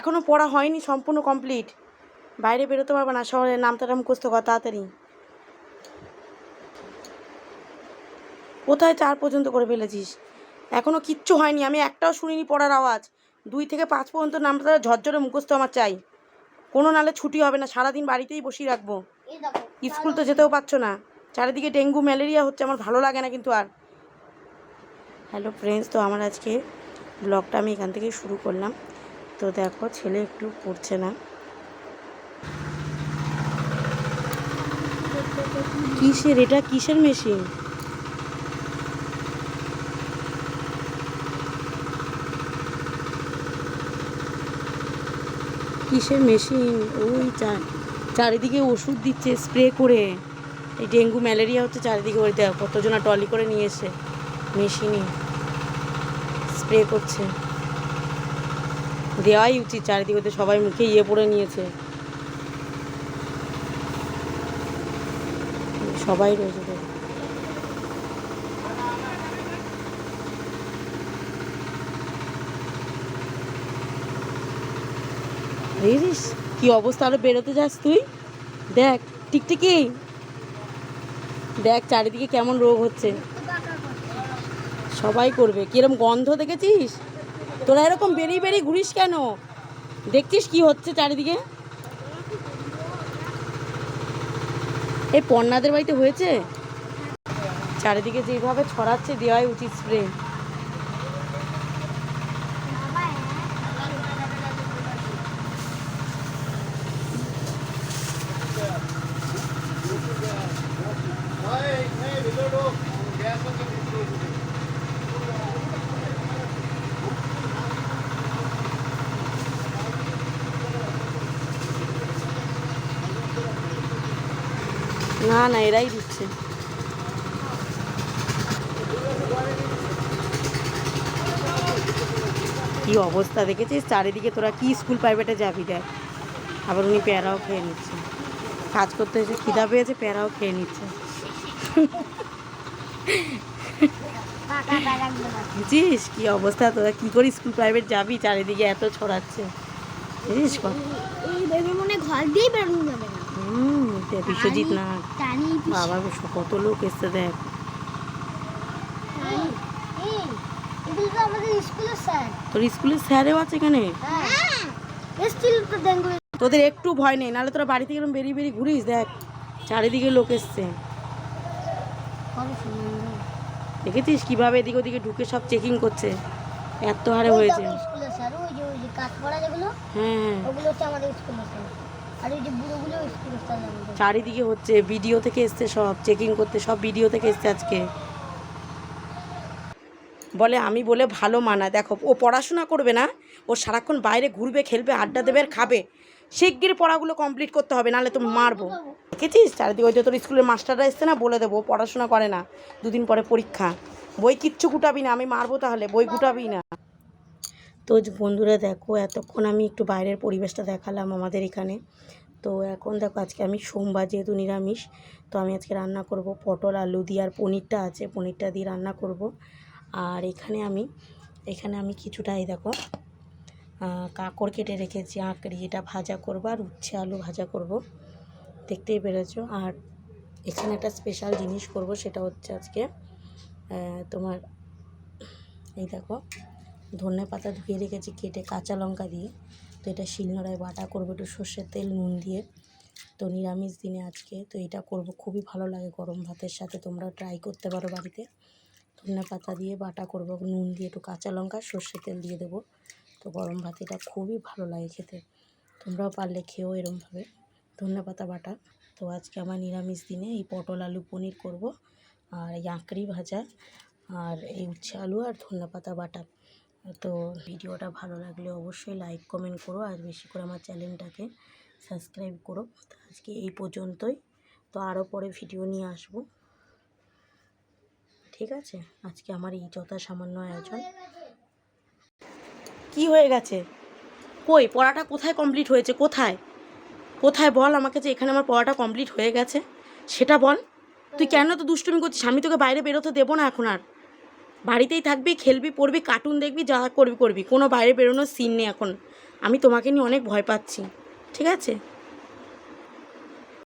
এখনও পড়া হয়নি, সম্পূর্ণ কমপ্লিট বাইরে বেরোতে পারবে না শহরে নামতাটা মুখস্থ কর, তাড়াতাড়ি। কোথায় চার পর্যন্ত করে ফেলেছিস? এখনও কিচ্ছু হয়নি, আমি একটাও শুনিনি পড়ার আওয়াজ। দুই থেকে পাঁচ পর্যন্ত নামটা ঝরঝরে মুখস্থ, আমার চাই। কোনো নালে ছুটি হবে না, সারাদিন বাড়িতেই বসিয়ে রাখব। স্কুল তো যেতেও পারছ না। চারিদিকে ডেঙ্গু, ম্যালেরিয়া হচ্ছে, আমার ভালো লাগে না কিন্তু আর। হ্যালো ফ্রেন্ডস তো আমার আজকে ব্লগটা আমি এখান থেকে শুরু করলাম। তো দেখো, ছেলে একটু পড়ছে না। কিসের এটা? কিসের মেশিন কিসের মেশিন ওই চারিদিকে ওষুধ দিচ্ছে স্প্রে করে। এই ডেঙ্গু, ম্যালেরিয়া হচ্ছে চারিদিকে ওই দেখ, কতজনা টলি করে নিয়ে এসে মেশিনে স্প্রে করছে। দেওয়াই উচিত, চারিদিকে সবাই মুখে ইয়ে পড়ে নিয়েছে। সবাই রয়েছে। বুঝিস কি অবস্থা, আরও বেরোতে যাস তুই? দেখ, টিকটিকি? দেখ, চারিদিকে কেমন রোগ হচ্ছে। সবাই করবে। কিরম গন্ধ দেখেছিস? তোরা এরকম বেরিয়ে বেরিয়ে ঘুরিস কেন? দেখছিস কি হচ্ছে চারিদিকে? এই পন্নাদের বাড়িতে হয়েছে? চারিদিকে যেভাবে ছড়াচ্ছে, দেওয়াই উচিত স্প্রে না না এরাই দিচ্ছে কি অবস্থা দেখেছিস চারিদিকে তোরা কি স্কুল প্রাইভেটে যাবি দেখ আবার উনি প্যারাও খেয়ে নিচ্ছে কাজ করতে এসে খিদা পেয়েছে প্যারাও খেয়ে নিচ্ছে বুঝিস কি অবস্থা তোরা কি করে স্কুল প্রাইভেট যাবি চারিদিকে এত ছড়াচ্ছে বুঝিস এই মনে ঘর দিয়ে বেরোনো যাবে বিশ্বজিৎ না টানি বাবা কত লোক এসছে দেখ। তোর স্কুলের স্যারেও আছে এখানে? হ্যাঁ। তোদের একটু ভয় নেই নাহলে তোরা বাড়ি থেকে বেরিয়ে বেরিয়ে ঘুরিস দেখ। চারিদিকে লোক এসছে। দেখেছিস কীভাবে এদিকে ওদিকে ঢুকে সব চেকিং করছে? এত হারে হয়েছে। হ্যাঁ হ্যাঁ। চারিদিকে হচ্ছে ভিডিও থেকে এসছে সব চেকিং করতে, সব ভিডিও থেকে এসছে আজকে। বলে, আমি বলে ভালো মানা। দেখো, ও পড়াশোনা করবে না, ও সারাক্ষণ বাইরে ঘুরবে, খেলবে, আড্ডা দেবে আর খাবে। শিগগির পড়াগুলো কমপ্লিট করতে হবে, নাহলে তো মারবো। দেখেছিস? চারিদিকে ওই যে তোর স্কুলের মাস্টাররা এসছে না, বলে দেবো পড়াশোনা করে না, দুদিন পরে পরীক্ষা। বই কিচ্ছু গুটাবি না, আমি মারবো তাহলে, বই গুটাবি না। তো বন্ধুরা দেখো, এতক্ষণ আমি একটু বাইরের পরিবেশটা দেখালাম আমাদের এখানে। তো এখন দেখো, আজকে আমি সোমবার যেহেতু নিরামিষ, তো আমি আজকে রান্না করব পটল, আলু দিয়ে আর পনিরটা আছে, পনিরটা দিয়ে রান্না করব। আর এখানে আমি এখানে আমি কিছুটা এই দেখো কাঁকড় কেটে রেখেছি, আঁকড়ি এটা ভাজা করব আর উচ্ছে আলু ভাজা করব। দেখতেই পেরেছ? আর এখানে একটা স্পেশাল জিনিস করব, সেটা হচ্ছে আজকে তোমার, এই দেখো ধনে পাতা ধুয়ে রেখেছি কেটে কাঁচা লঙ্কা দিয়ে। তো এটা শিলনোড়ায় বাটা করব, একটু সর্ষের তেল, নুন দিয়ে। তো নিরামিষ দিনে আজকে, তো এটা করব, খুবই ভালো লাগে গরম ভাতের সাথে তোমরা ট্রাই করতে পারো বাড়িতে। ধনে পাতা দিয়ে বাটা করব, নুন দিয়ে একটু কাঁচা লঙ্কা, সর্ষের তেল দিয়ে দেবো। তো গরম ভাত এটা খুবই ভালো লাগে খেতে। তোমরাও পারলে খেয়েও এরমভাবে। ধনে পাতা বাটা। তো আজকে আমার নিরামিষ দিনে এই পটল আলু পনির করব, আর আঁকড়ি ভাজা, আর এই উচ্ছে আলু আর ধনে পাতা বাটা। তো ভিডিওটা ভালো লাগলে অবশ্যই লাইক কমেন্ট করো আর বেশি করে আমার চ্যানেলটাকে সাবস্ক্রাইব করো। তো আজকে এই পর্যন্তই। তো আরও পরে ভিডিও নিয়ে আসব। ঠিক আছে? আজকে আমার এই যথা সামান্য আয়োজন। কি হয়ে গেছে? কই? পড়াটা কোথায় কমপ্লিট হয়েছে? কোথায়? কোথায় বল আমাকে যে এখানে আমার পড়াটা কমপ্লিট হয়ে গেছে? সেটা বল। তুই কেন তো দুষ্টুমি করছিস? আমি তোকে বাইরে বেরোতে দেবো না এখন আর। বাড়িতেই থাকবি, খেলবি, পড়বি কার্টুন দেখবি, যা করবি করবি। কোনো বাইরে বেরোনোর সিন নেই এখন। আমি তোমাকে নিয়ে অনেক ভয় পাচ্ছি। ঠিক আছে?